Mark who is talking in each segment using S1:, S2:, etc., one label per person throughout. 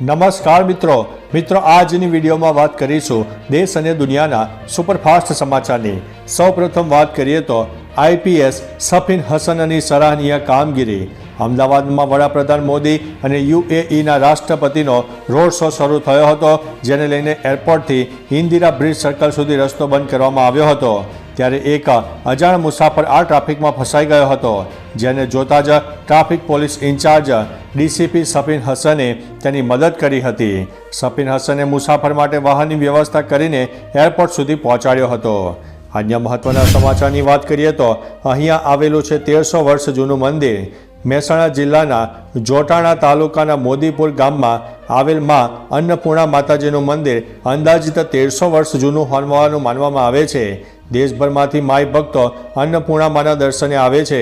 S1: નમસ્કાર મિત્રો. મિત્રો, આજની વિડીયોમાં વાત કરીશું દેશ અને દુનિયાના સુપરફાસ્ટ સમાચારની. સૌપ્રથમ વાત કરીએ તો આઈપીએસ સફીન હસનની સરાહનીય કામગીરી. અમદાવાદમાં વડાપ્રધાન મોદી અને યુએઈના રાષ્ટ્રપતિનો રોડ શો શરૂ થયો હતો, જેને લઈને એરપોર્ટથી ઇન્દિરા બ્રિજ સર્કલ સુધી રસ્તો બંધ કરવામાં આવ્યો હતો. ત્યારે એક અજાણ મુસાફર આ ટ્રાફિકમાં ફસાઈ ગયો હતો. જેને જોતા જ traffic police incharge DCP Safin હસને તેની મદદ કરી હતી. સફીન હસને મુસાફર માટે વાહનની વ્યવસ્થા કરીને એરપોર્ટ સુધી પહોંચાડ્યો હતો. અન્ય મહત્વના સમાચારની વાત કરીએ તો અહીંયા આવેલું છે તેરસો વર્ષ જૂનું મંદિર. મહેસાણા જિલ્લાના જોટાણા તાલુકાના મોદીપુર ગામમાં આવેલમાં અન્નપૂર્ણા માતાજીનું મંદિર અંદાજિત તેરસો વર્ષ જૂનું હોવાનું માનવામાં આવે છે. દેશભરમાંથી માય ભક્તો અન્નપૂર્ણા માના દર્શને આવે છે.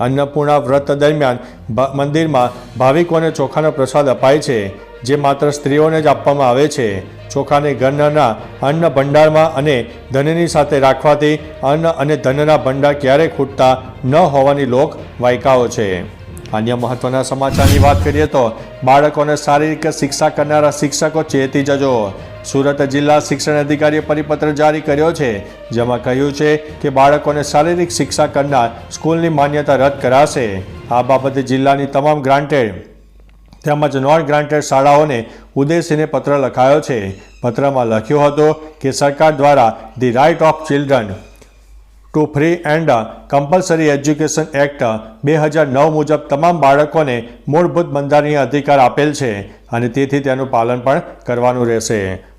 S1: અન્નપૂર્ણા વ્રત દરમિયાન મંદિરમાં ભાવિકોને ચોખાનો પ્રસાદ અપાય છે, જે માત્ર સ્ત્રીઓને જ આપવામાં આવે છે. ચોખાને ઘરના અન્ન ભંડારમાં અને ધનની સાથે રાખવાથી અન્ન અને ધનના ભંડાર ક્યારેય ખૂટતા ન હોવાની લોક વાયકાઓ છે. અન્ય મહત્વના સમાચારની વાત કરીએ તો બાળકોને શારીરિક શિક્ષા કરનારા શિક્ષકો ચેતી જજો. સુરત જિલ્લા શિક્ષણ અધિકારીએ પરિપત્ર જારી કર્યો છે, જેમાં કહ્યું છે કે બાળકોને શારીરિક શિક્ષા કરનાર સ્કૂલની માન્યતા રદ કરાશે. આ બાબતે જિલ્લાની તમામ ગ્રાન્ટેડ તેમજ નોન ગ્રાન્ટેડ શાળાઓને ઉદ્દેશીને પત્ર લખાયો છે. પત્રમાં લખ્યો હતો કે સરકાર દ્વારા the right of children to free and compulsory education act બે હજાર નવ મુજબ તમામ બાળકોને મૂળભૂત બંધારણીય અધિકાર આપેલ છે અને તેથી તેનું પાલન પણ કરવાનું રહેશે.